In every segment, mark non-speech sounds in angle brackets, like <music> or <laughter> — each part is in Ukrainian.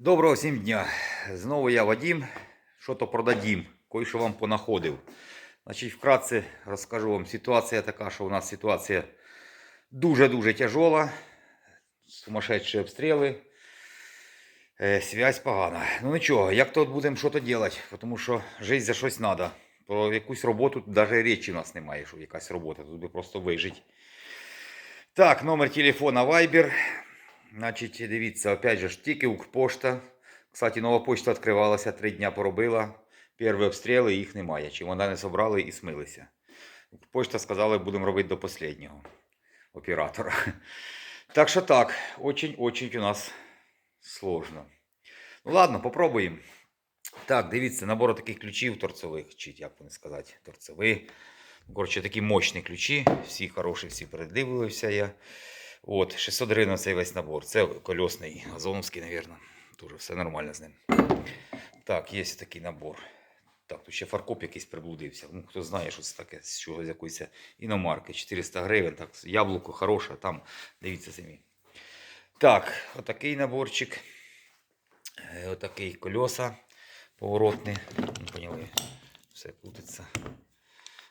Доброго всім дня. Знову я Вадим. Що то продадім. Кое-що вам понаходив. Значить, вкратце розкажу вам. Ситуація така, що у нас ситуація дуже-дуже тяжола. Сумасшедші обстріли. Е, связь погана. Ну нічого, як то будемо що то робити, тому що життя за щось треба. Про якусь роботу навіть речі у нас немає, що якась робота. Тут би просто вижити. Так, номер телефона Viber. Значить, дивіться, опять же, тільки Укрпошта. Кстати, нова почта відкривалася, три дня поробила. Перші обстріли, їх немає. Чемодани собрали і смилися. Укрпошта сказали, будемо робити до останнього оператора. <laughs> Так що так, очень-очень у нас сложно. Ну ладно, попробуємо. Так, дивіться, набор таких ключів торцевих, чи як вони сказати, торцеві. Коротше, такі мощні ключі, всі хороші, всі передивилися я. От, 600 гривень цей весь набор. Це кольосний, газоновський, мабуть. Дуже все нормально з ним. Так, є такий набор. Так, тут ще фаркоп якийсь приблудився. Ну, хто знає, що це таке, з чого з якоїсь іномарки. 400 гривень. Так, яблуко хороше, там дивіться самі. Так, отакий наборчик. Е, Отакий кольоса поворотні. Ну, поняли, все крутиться.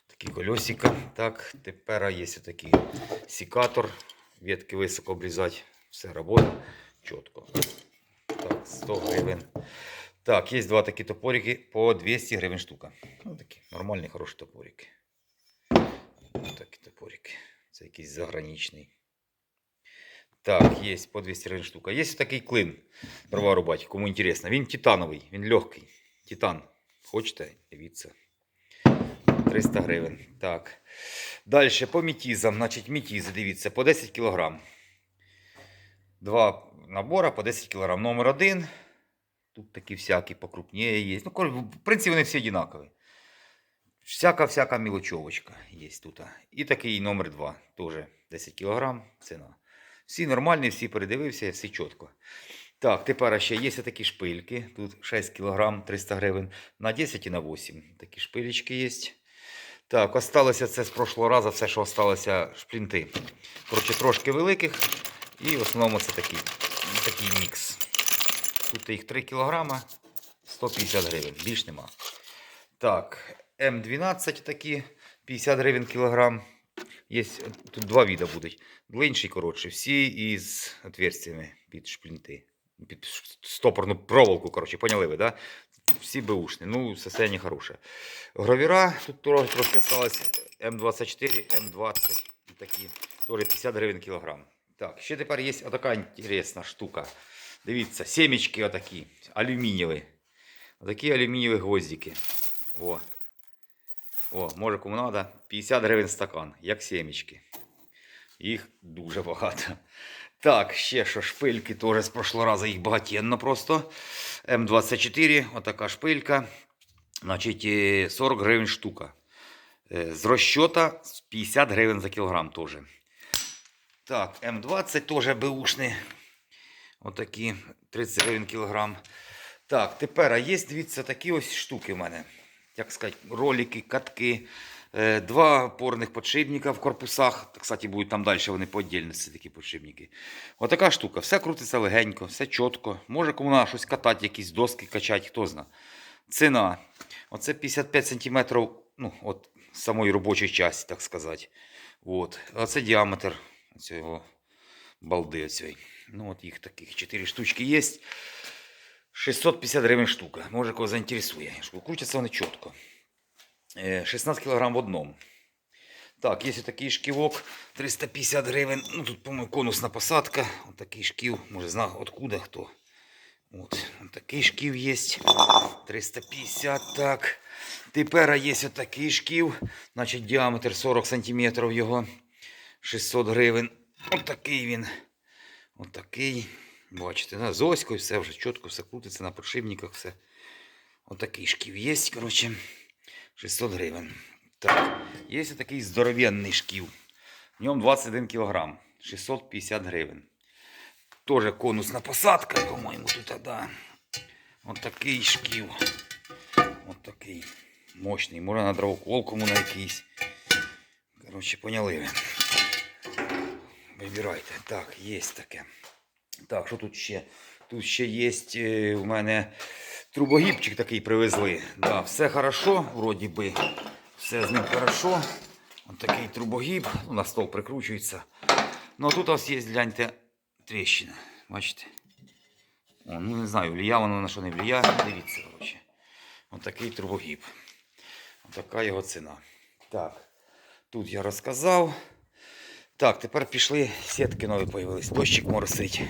Такі колесика. Так, тепер є такий секатор. Ветки високо обрізати. Все робота чітко. Так, 100 гривень. Так, є два такі топорики по 200 гривень штука. Ну, такі нормальні, хороші топорики. Ось такі топорики. Це якийсь заграничний. Так, є по 200 гривень штука. Є такий клин. Дрова рубати, кому інтересно. Він титановий, він легкий. Титан. Хочете? Дивіться. 300 гривень. Так. Далі по мітізам. Значить, мітізи, дивіться, по 10 кг. Два набора по 10 кг. Номер один. Тут такі всякі покрупніє є. Ну, в принципі, вони всі однакові. Всяка-всяка мілочовочка є тут. І такий номер 2. Теж 10 кг. Ціна. Всі нормальні, всі передивився, все чітко. Так, тепер ще є такі шпильки. Тут 6 кг 300 гривень. На 10 і на 8. Такі шпилечки є. Так, осталося це з прошлого разу, все, що осталося шплінти. Коротше, трошки великих. І в основному це такий, такий мікс. Тут їх 3 кг 150 гривень. Більш нема. Так, М12 такі 50 гривень кілограм. Є тут два віда будуть. Длинші, коротше, всі із отверстиями під шплінти. Під стопорну проволоку, коротше, поняли ви, да? Всі беушні. Ну, состояние хороше. Гравіра тут трошки осталось М24, М20 такі. Теж 50 гривень кілограм. Так, ще тепер є отака інтересна штука. Дивіться, семечки отакі, алюмінієві. Отакі алюмінієві гвоздики. О. О, може кому треба. 50 гривень стакан, як семечки. Їх дуже багато. Так, ще що шпильки теж з прошлого разу їх багатенно просто. М24, отака шпилька. Значить, е, 40 гривень штука. Е, З розчота 50 гривень за кілограм теж. Так, М20 теж беушні. Отакі 30 гривень кілограм. Так, тепер а є, дивіться, такі ось штуки в мене. Як сказати, ролики, катки. Е, Два опорних подшипника в корпусах. Кстати, будуть там далі вони по отдельності такі подшипники. Отака штука. Все крутиться легенько, все чітко. Може кому на щось катати, якісь доски качати, хто знає. Ціна. Оце 55 см ну, от самої робочої частини, так сказати. От. Оце діаметр цього балди. Оцієї. Ну, от їх таких 4 штучки є. 650 гривень штука. Може кого заінтересує. Крутяться вони чітко. Е, 16 кг в одному. Так, є такий шківок 350 гривень. Ну тут, по-моєму, конусна посадка. Ось такий шків. Може, знає, откуда хто. От, от такий шків є. 350. Так. Тепер є отакий шків. Значить, діаметр 40 см його. 600 гривень. Отакий він. Отакий. Бачите, да? з оською все вже чітко, все крутиться на подшипниках, все. Отакий шків є, коротше. 600 гривень. Так, є такий здоровенний шків. В ньому 21 кг. 650 гривень. Тоже конусна посадка, по-моєму, тут, да. От такий шків. От такий мощний. Може на дровоколку на якийсь. Коротше, поняли ви. Вибирайте. Так, є таке. Так, що тут ще? Тут ще є е, у мене трубогібчик такий привезли. Да, все хорошо, вроді би. Все з ним хорошо. Ось такий трубогіб. Ну, на стол прикручується. Ну а тут у вас є, гляньте, тріщина. Бачите? О, ну не знаю, влияє воно на що не влияє. Дивіться, коротше. Ось такий трубогіб. Ось така його ціна. Так, тут я розказав. Так, тепер пішли, сітки нові появились. Дощик моросить.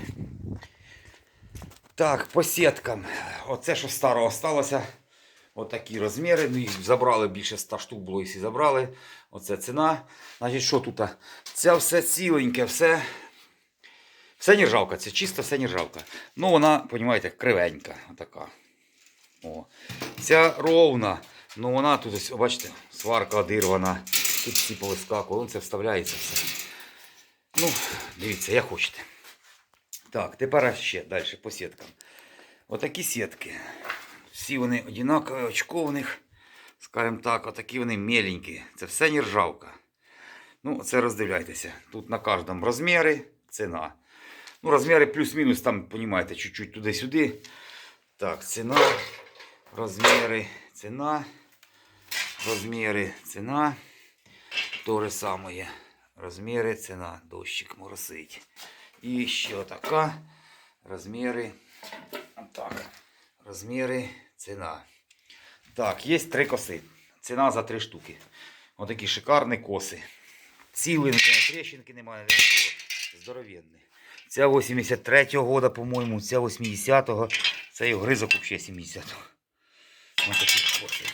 Так, по сіткам. Оце, що старого сталося. Отакі розміри. Ну, їх забрали більше 100 штук було, якщо забрали. Оце ціна. Значить, що тут? Це все ціленьке, все. Все нержавка, це чисто все нержавка. Ну, вона, розумієте, кривенька. Отака. О. Ця ровна. Ну вона тут, ось, бачите, сварка одирвана. Тут всі повискакували. Ну, це вставляється все. Ну, дивіться, як хочете. Так, тепер ще далі по сіткам. Отакі сітки. Всі вони однакові, очко у них, скажімо так, отакі вони меленькі. Це все нержавка. Ну, це роздивляйтеся. Тут на кожному розміри, ціна. Ну, розміри плюс-мінус, там, розумієте, чуть-чуть туди-сюди. Так, ціна, розміри, ціна, розміри, ціна. То же саме. Розміри, ціна, дощик моросить. І ще така. Розміри. Так. Розміри, ціна. Так, є три коси. Ціна за три штуки. Отакі шикарні коси. Цілі, не трещинки немає, не нічого. Здоровенні. Ця 83-го года, по-моєму, ця 80-го. Це і гризок взагалі 70-го. Ось такі коси.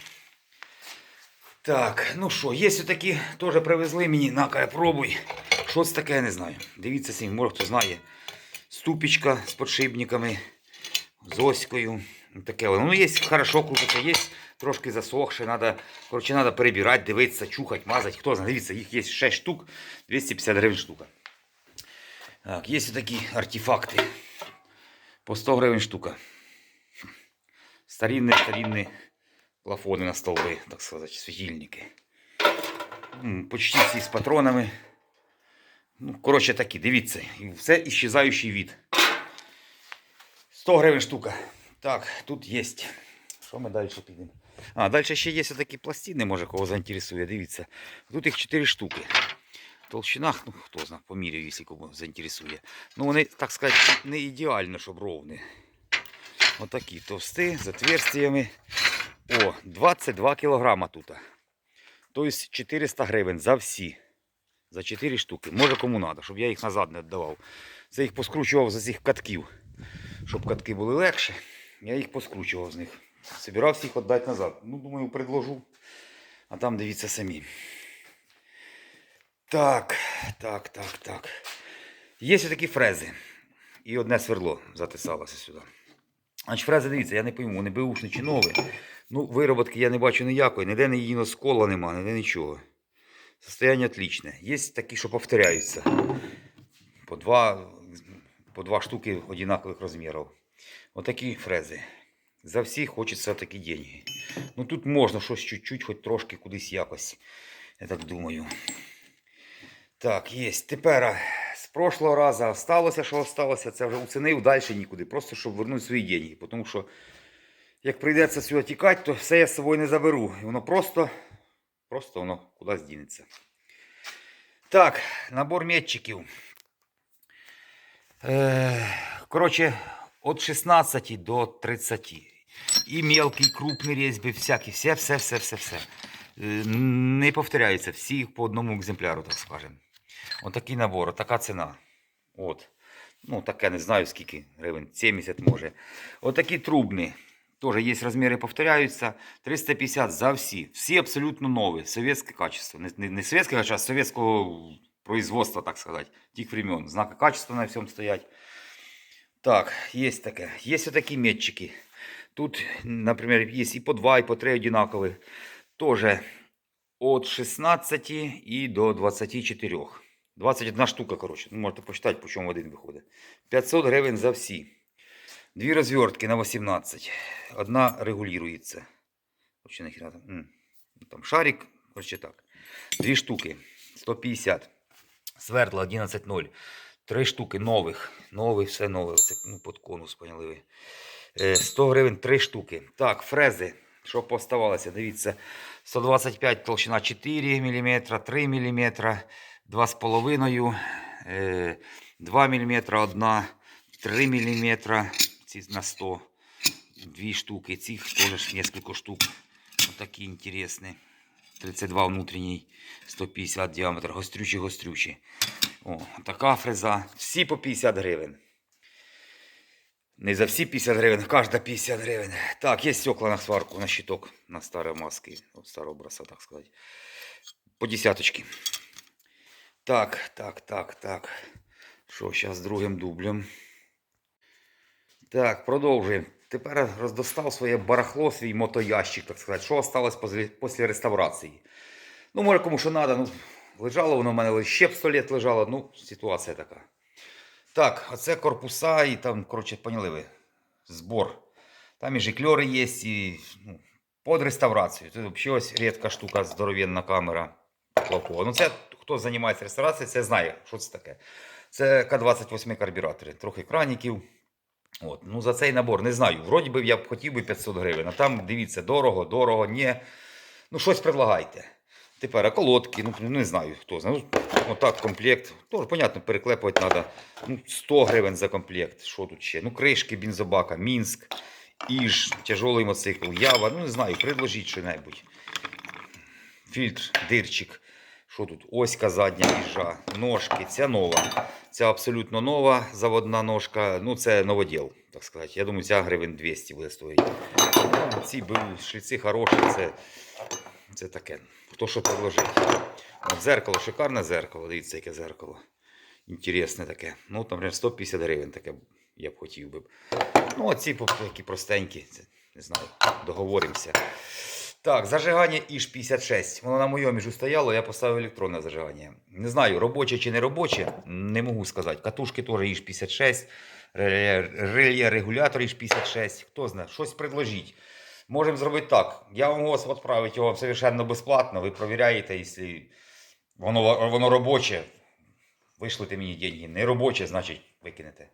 Так, ну що, є такі, теж привезли мені, на кай, пробуй. Що це таке, я не знаю. Дивіться самі, може хто знає. Ступічка з подшипниками, з оською. Таке воно. Ну, є хорошо крутиться, є трошки засохше. Надо, коротше, треба перебирати, дивитися, чухати, мазати. Хто знає, дивіться, їх є 6 штук, 250 гривень штука. Так, є такі артефакти. По 100 гривень штука. Старинні, старинні плафони на столби, так сказати, світильники. Почти всі з патронами. Ну, коротше такі, дивіться. І все іщезаючий від. 100 гривень штука. Так, тут є. Що ми далі підемо? А, далі ще є такі пластини, може кого заінтересує. Дивіться. Тут їх 4 штуки. Толщина, ну хто знає, поміряю, якщо кого заінтересує. Ну вони, так сказати, не ідеально, щоб ровні. Отакі товсти з отверстиями. О, 22 кілограма тут. Тобто 400 гривень за всі. За 4 штуки. Може кому треба, щоб я їх назад не віддавав. Це їх поскручував з цих катків. Щоб катки були легше. Я їх поскручував з них. Собирався їх віддати назад. Ну, думаю, предложу. А там дивіться самі. Так, так, так, так. Є такі фрези. І одне сверло затисалося сюди. Значить, фрези, дивіться, я не пойму, вони беушні чи нові. Ну, вироботки я не бачу ніякої, ніде її скола нема, ніде нічого. Состояние отличне. Є такі, що повторяються. По два, по два штуки одинакових розмірів. Отакі фрези. За всі хочеться такі деньги. Ну тут можна щось чуть-чуть, хоч трошки кудись якось. Я так думаю. Так, є. Тепер з прошлого разу осталося, що осталося, це вже уцінив далі нікуди. Просто щоб вернути свої деньги. Тому що як прийдеться сюди тікати, то все я з собою не заберу. І воно просто, просто воно кудись дінеться. Так, набор метчиків. Е, коротше, від 16 до 30. І мелкий, крупний різьби, всякі, все, все, все, все, все. Е, Не повторяються, всі по одному екземпляру, так скажемо. Отакий набор, така ціна. От. Ну, таке не знаю скільки гривень, 70 може. Отакі трубні. Теж є розміри, повторяються. 350 за всі. Всі абсолютно нові. Совєтське качество. Не, не, не совєтське качество, а совєтського производства, так сказати. Тих времен. Знаки качества на всьому стоять. Так, є таке. Є такі метчики. Тут, наприклад, є і по 2, і по 3 одинакові. Тоже від 16 і до 24. 21 штука, коротше. Ну, можете почитати, по чому один виходить. 500 гривень за всі. Дві розвертки на 18. Одна регулюється. Там. Шарик, коротше так. Дві штуки. 150. Свердло 11.0. Три штуки нових. Новий, все нове. Це ну, під конус, поняли ви. Е, 100 гривень три штуки. Так, фрези. Що поставалося? Дивіться. 125 толщина 4 мм, 3 мм, 2,5 е, 2 мм, одна, 3 мм, ці на 100, дві штуки, цих теж несколько штук. Отакі інтересні. 32 внутрішній, 150 діаметр, гострючі, гострючі. О, така фреза. Всі по 50 гривень. Не за всі 50 гривень, кожна 50 гривень. Так, є стекла на сварку, на щиток, на старі маски, от старого образца, так сказати. По десяточки. Так, так, так, так. Що, зараз другим дублем. Так, продовжуємо. Тепер роздостав своє барахло, свій мотоящик, так сказати. Що осталось після, реставрації? Ну, може, кому що треба. Ну, лежало воно в мене ще б 100 літ лежало. Ну, ситуація така. Так, оце корпуса і там, коротше, поняли ви, збор. Там і жикльори є, і ну, під реставрацію. Це взагалі ось рідка штука, здоровенна камера. Плавкова. Ну, це хто займається реставрацією, це знає, що це таке. Це К-28 карбюратори, трохи краніків. От. Ну, за цей набор не знаю. Вроді би я б хотів би 500 гривень, а там дивіться, дорого, дорого, ні. Ну, щось предлагайте. Тепер колодки, ну не знаю, хто знає. Ну, отак комплект. Тоже, понятно, переклепувати треба. Ну, 100 гривень за комплект. Що тут ще? Ну, кришки бензобака, Мінськ, Іж, тяжелий мотоцикл, Ява. Ну, не знаю, предложіть що-небудь. Фільтр, дирчик. Що тут? Оська задня їжа, ножки. Ця нова. Ця абсолютно нова заводна ножка. Ну, це новоділ, так сказати. Я думаю, ця гривень 200 буде стоїти. Ну, ці були хороші, це, це таке. Хто що предложить. От зеркало, шикарне зеркало. Дивіться, яке зеркало. Інтересне таке. Ну, наприклад, 150 гривень таке я б хотів би. Ну, оці такі простенькі. Це, не знаю, договоримося. Так, зажигання іж 56. Воно на моєму ж стояло, я поставив електронне зажигання. Не знаю, робоче чи не робоче, не можу сказати. Катушки теж іж 56, реле, реле регулятор іж 56. Хто знає, щось предложіть. Можемо зробити так. Я вам можу відправити його совершенно безплатно. Ви провіряєте, якщо воно, воно робоче, вишлите мені деньги. Не робоче, значить викинете.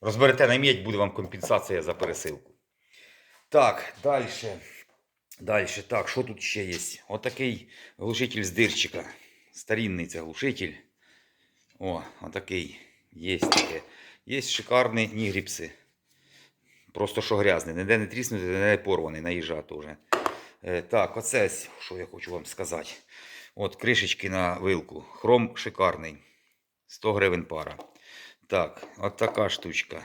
Розберете на медь, буде вам компенсація за пересилку. Так, далі. Далі, так, що тут ще є? Отакий глушитель з дирчика. Старинний це глушитель. О, отакий. Є таке. Є шикарні нігріпси. Просто що грязний. Ніде не тріснутий, ніде не порваний, наїжджа теж. Е, так, оце, що я хочу вам сказати. От кришечки на вилку. Хром шикарний. 100 гривень пара. Так, от така штучка.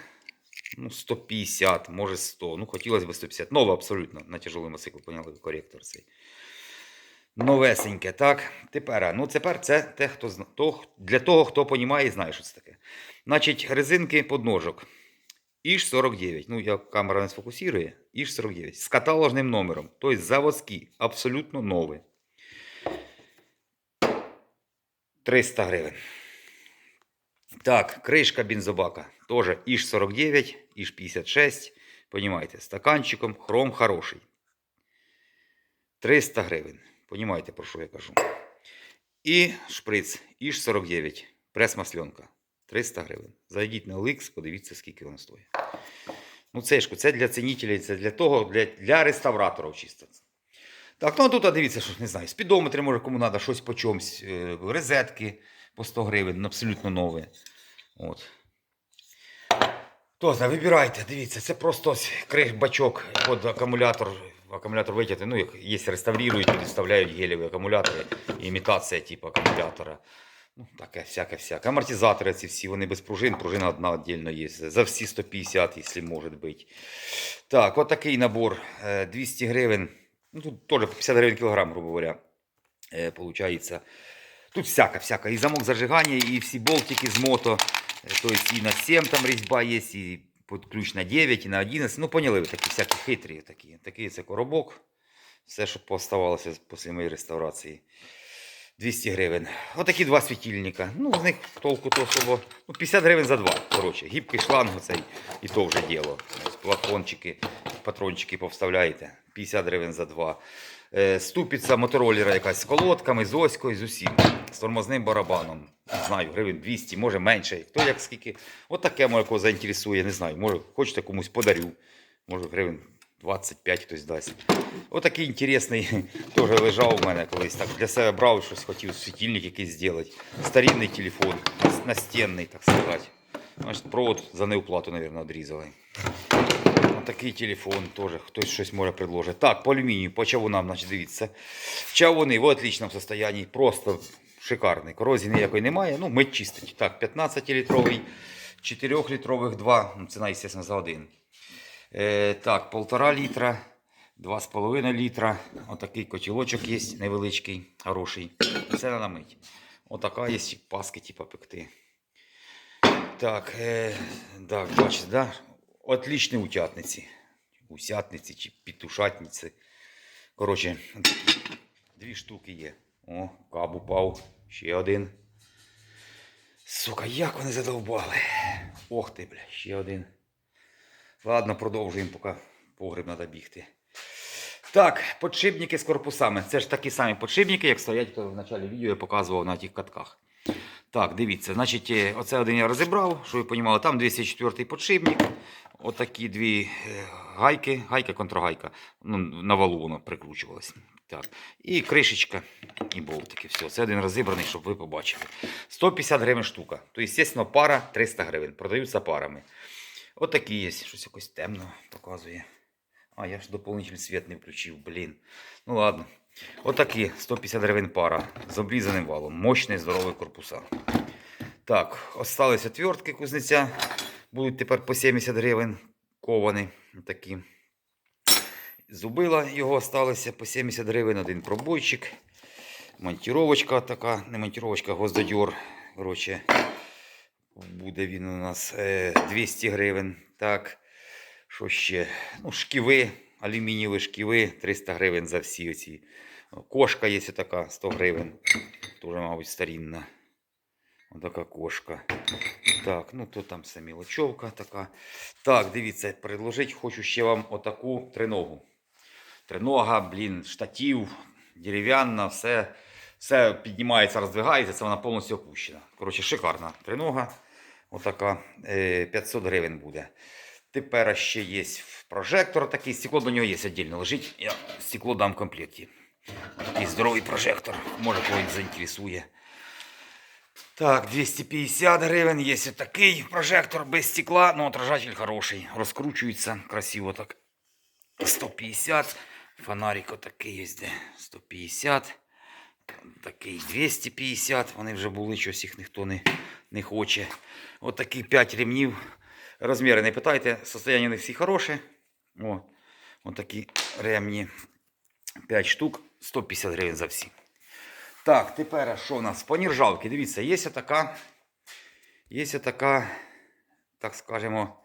Ну, 150, може 100. Ну, хотілося б 150. Нова абсолютно на тяжелий мотоцикл, поняли, коректор цей. Новесеньке, так. Тепер, ну тепер це те, хто то, для того, хто розуміє і знає, що це таке. Значить, резинки подножок. Іж 49. Ну, я камера не сфокусує. Іж 49. З каталожним номером. Тобто заводські, абсолютно нові. 300 гривень. Так, кришка бензобака. Тоже Іж 49, Іж 56. Понимаете, стаканчиком, хром хороший. 300 гривень. Понимаете, про що я кажу. І шприц Іж 49. Прес-масленка. 300 гривень. Зайдіть на OLX, подивіться, скільки воно стоїть. Ну, це ж це для цінителів, це для того, для, для реставраторів чисто. Так, ну а тут а дивіться, що не знаю, спідометри, може, кому треба щось по чомусь, е, розетки по 100 гривень, абсолютно нові. От. Хто знає, вибирайте, дивіться, це просто крих бачок під акумулятор. Акумулятор витягти, ну, як є реставрують, вставляють гелеві акумулятори, імітація типу акумулятора. Ну, таке, всяке, всяке. Амортизатори ці всі, вони без пружин, пружина одна віддільно є. За всі 150, якщо може бути. Так, от такий набор. е, 200 гривень. Ну, тут теж 50 гривень кілограм, грубо говоря, е, получається. Тут всяка, всяка. І замок зажигання, і всі болтики з мото. Е, Тобто і на 7 там різьба є, і під ключ на 9, і на 11. Ну, поняли такі всякі хитрі. Такі. Такий це коробок. Все, що поставалося після моєї реставрації. 200 гривень. Отакі два світильника. Ну, з них толку то особо. Ну, 50 гривень за два. Коротше, гібкий шланг оцей, і то вже діло. Плафончики, патрончики повставляєте. 50 гривень за два. Е, Ступиця мотороллера якась з колодками, з оською, з усім. З тормозним барабаном. Не знаю, гривень 200, може менше. Хто як скільки. От таке може кого заінтересує, не знаю. Може, хочете комусь подарю. Може, гривень 25 хтось дасть. Отакий інтересний <laughs> теж лежав у мене колись. Так для себе брав щось, хотів світильник якийсь зробити. Старинний телефон, настінний, так сказати. Значить, провод за неуплату, мабуть, відрізали. Такий телефон теж хтось щось може предложить. Так, по алюмінію, по чавунам, значить, дивіться. Чавуни в отличному состоянии, просто шикарний. Корозії ніякої немає. Ну, мить чистить. Так, 15-літровий, 4-літрових 2. Ну, ціна, звісно, за один. Е, так, 1,5 літра, 2,5 літра. Отакий котілочок є, невеличкий, хороший. Все треба мить. Отака є паски, типу, пекти. Так, е, так, бачите, да? Отличні утятниці. Усятниці чи петушатниці. Коротше, дві штуки є. О, каб упав. Ще один. Сука, як вони задовбали. Ох ти, бля, ще один. Ладно, продовжуємо, поки погреб треба бігти. Так, подшипники з корпусами. Це ж такі самі подшипники, як стоять то в початку відео я показував на тих катках. Так, дивіться, значить, е, оце один я розібрав, щоб ви розуміли, там 204 подшипник. Отакі дві е, гайки, гайка контрагайка. Ну, на валу воно прикручувалось. Так. І кришечка, і болтики. Все, це один розібраний, щоб ви побачили. 150 гривень штука. То, звісно, пара 300 гривень. Продаються парами. Отакі є. Щось якось темно показує. А, я ж доповнительний світ не включив, блін. Ну ладно. Отакі 150 гривень пара з обрізаним валом. Мощний, здоровий корпуса. Так, остались отвертки кузнеця. Будуть тепер по 70 гривень ковані. Такі. Зубила його осталося по 70 гривень, один пробойчик. Монтіровочка така, не монтіровочка, гвоздодьор. Коротше, буде він у нас е, 200 гривень. Так, що ще? Ну, шківи, алюмінієві шківи, 300 гривень за всі оці. Кошка є така, 100 гривень. Тоже, мабуть, старинна. Отака кошка. Так, ну то там самі лочовка така. Так, дивіться, предложити хочу ще вам отаку триногу. Тринога, блін, штатів, дерев'яна, все, все піднімається, роздвигається, це вона повністю опущена. Коротше, шикарна тринога. Отака е, 500 гривень буде. Тепер ще є прожектор такий, стекло до нього є віддільно лежить. Я стекло дам в комплекті. Такий здоровий прожектор, може когось заінтересує. Так, 250 гривень. Є такий прожектор без стекла, но отражатель хороший. Розкручується красиво так. 150. Фонарик отакий є. Де. 150. Такий 250. Вони вже були, щось їх ніхто не, не хоче. Отакий 5 ремнів. Розміри не питайте, состояння не всі хороше. О, отакі ремні. 5 штук, 150 гривень за всі. Так, тепер що у нас? По нержавки. Дивіться, є така, є така, так скажемо,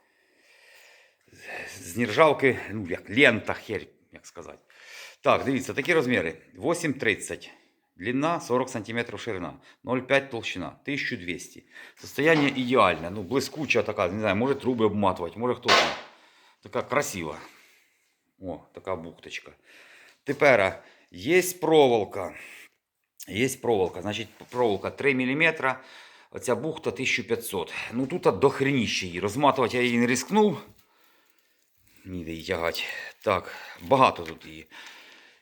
з нержавки, ну як лента, хер, як сказати. Так, дивіться, такі розміри. 8,30. Длина 40 см ширина, 0,5 толщина, 1200. Состояние ідеальне, ну, блискуча така, не знаю, може труби обматувати, може хто там. Така красива. О, така бухточка. Тепер є проволока. Є проволока. Значить, проволока 3 мм. Оця бухта 1500. Ну тут дохреніще її. Розматувати я її не рискнув. Ніде її тягати. Так, багато тут її.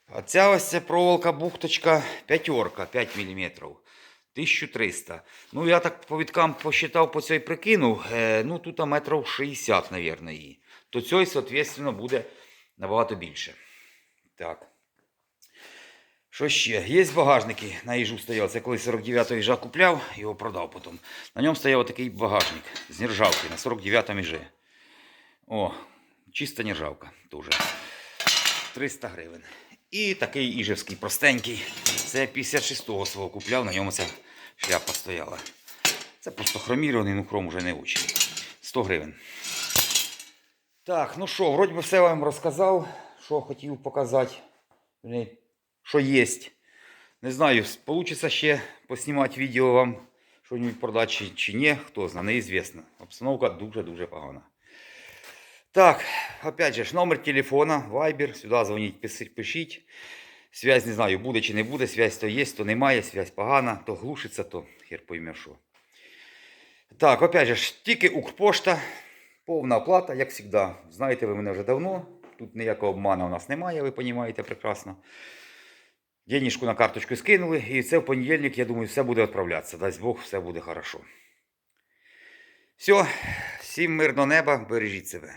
А ця ось ця проволока бухточка п'ятерка 5 мм. 1300. Ну, я так по відкам посчитав, по цій прикинув. Е, ну, тут метрів 60, мабуть, її. То цій, соответственно, буде набагато більше. Так. Що ще? Є багажники на їжу стояв. Це коли 49-го їжа купляв, його продав потім. На ньому стояв такий багажник з нержавки на 49-му їжі. О, чиста нержавка теж. 300 гривень. І такий іжевський простенький. Це 56-го свого купляв, на ньому ця шляпа стояла. Це просто хромірований, ну хром уже не очень. 100 гривень. Так, ну що, вроді би все вам розказав, що хотів показати. Що є. Не знаю, вийде ще поснімати відео вам, що-нибудь продати чи, чи ні, хто знає, неізвісно. Обстановка дуже-дуже погана. Так, опять же, номер телефона, Viber, сюди дзвоніть, пишіть. Связь не знаю, буде чи не буде, связь то є, то немає, связь погана, то глушиться, то хер пойме що. Так, опять же, тільки Укрпошта, повна оплата, як завжди. Знаєте ви мене вже давно. Тут ніякого обману у нас немає, ви розумієте прекрасно. Денежку на карточку скинули, і це в понедільник, я думаю, все буде відправлятися. Дасть Бог, все буде хорошо. Все, всім мирного неба, бережіть себе.